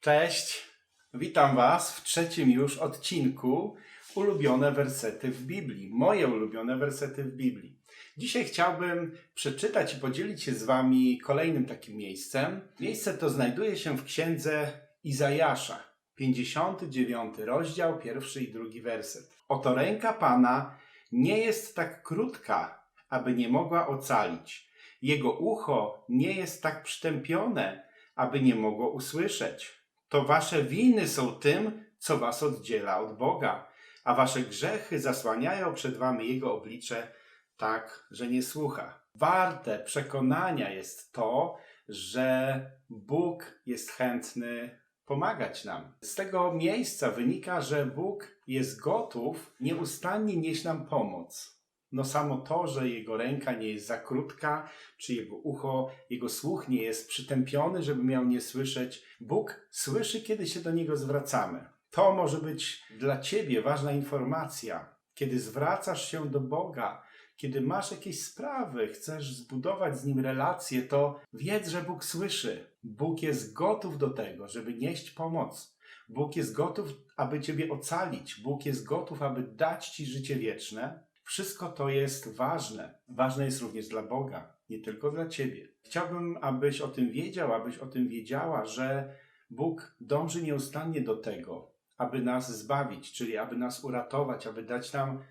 Cześć, witam Was w trzecim już odcinku Ulubione wersety w Biblii. Moje ulubione wersety w Biblii. Dzisiaj chciałbym przeczytać i podzielić się z Wami kolejnym takim miejscem. Miejsce to znajduje się w księdze Izajasza, 59 rozdział, pierwszy i drugi werset. Oto ręka Pana nie jest tak krótka, aby nie mogła ocalić. Jego ucho nie jest tak przytępione, aby nie mogło usłyszeć. To wasze winy są tym, co was oddziela od Boga, a wasze grzechy zasłaniają przed wami Jego oblicze tak, że nie słucha. Warte przekonania jest to, że Bóg jest chętny pomagać nam. Z tego miejsca wynika, że Bóg jest gotów nieustannie nieść nam pomoc. No samo to, że jego ręka nie jest za krótka, czy jego ucho, jego słuch nie jest przytępiony, żeby miał nie słyszeć. Bóg słyszy, kiedy się do niego zwracamy. To może być dla ciebie ważna informacja. Kiedy zwracasz się do Boga, kiedy masz jakieś sprawy, chcesz zbudować z nim relacje, to wiedz, że Bóg słyszy. Bóg jest gotów do tego, żeby nieść pomoc. Bóg jest gotów, aby ciebie ocalić. Bóg jest gotów, aby dać ci życie wieczne. Wszystko to jest ważne. Ważne jest również dla Boga, nie tylko dla ciebie. Chciałbym, abyś o tym wiedział, abyś o tym wiedziała, że Bóg dąży nieustannie do tego, aby nas zbawić, czyli aby nas uratować, aby dać nam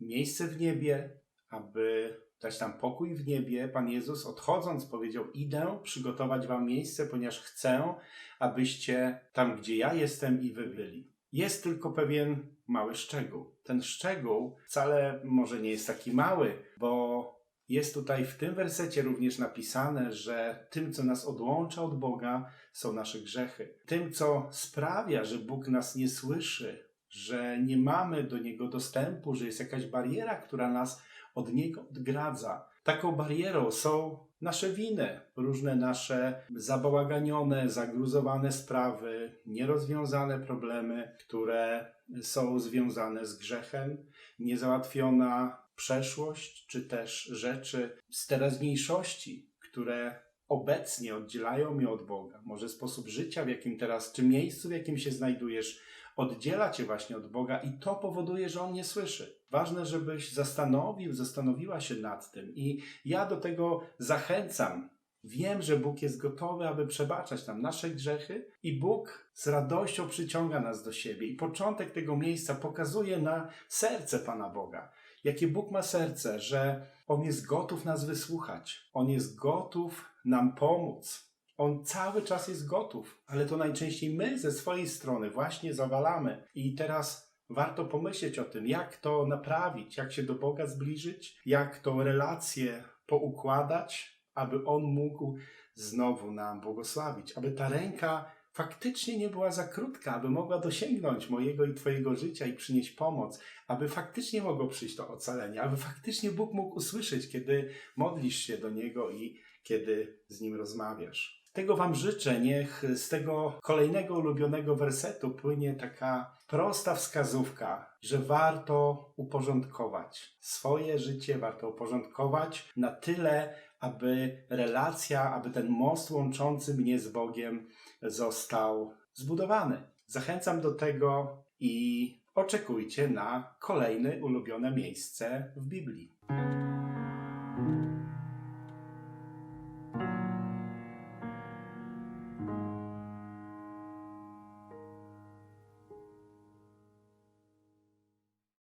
miejsce w niebie, aby dać nam pokój w niebie. Pan Jezus odchodząc powiedział: Idę przygotować wam miejsce, ponieważ chcę, abyście tam, gdzie ja jestem, i wy byli. Jest tylko pewien mały szczegół. Ten szczegół wcale może nie jest taki mały, bo jest tutaj w tym wersecie również napisane, że tym, co nas odłącza od Boga, są nasze grzechy. Tym, co sprawia, że Bóg nas nie słyszy, że nie mamy do Niego dostępu, że jest jakaś bariera, która nas od Niego odgradza. Taką barierą są nasze winy, różne nasze zabałaganione, zagruzowane sprawy, nierozwiązane problemy, które są związane z grzechem, niezałatwiona przeszłość, czy też rzeczy z teraźniejszości, które obecnie oddzielają mnie od Boga. Może sposób życia, w jakim teraz, czy miejscu, w jakim się znajdujesz, oddziela cię właśnie od Boga i to powoduje, że On nie słyszy. Ważne, żebyś zastanowił, zastanowiła się nad tym i ja do tego zachęcam. Wiem, że Bóg jest gotowy, aby przebaczać nam nasze grzechy i Bóg z radością przyciąga nas do siebie i początek tego miejsca pokazuje na serce Pana Boga. Jakie Bóg ma serce, że On jest gotów nas wysłuchać. On jest gotów nam pomóc. On cały czas jest gotów, ale to najczęściej my ze swojej strony właśnie zawalamy. I teraz warto pomyśleć o tym, jak to naprawić, jak się do Boga zbliżyć, jak tą relację poukładać, aby On mógł znowu nam błogosławić, aby ta ręka faktycznie nie była za krótka, aby mogła dosięgnąć mojego i Twojego życia i przynieść pomoc, aby faktycznie mogło przyjść to ocalenie, aby faktycznie Bóg mógł usłyszeć, kiedy modlisz się do Niego i kiedy z Nim rozmawiasz. Tego Wam życzę. Niech z tego kolejnego ulubionego wersetu płynie taka prosta wskazówka, że warto uporządkować swoje życie, warto uporządkować na tyle, aby relacja, aby ten most łączący mnie z Bogiem został zbudowany. Zachęcam do tego i oczekujcie na kolejne ulubione miejsce w Biblii.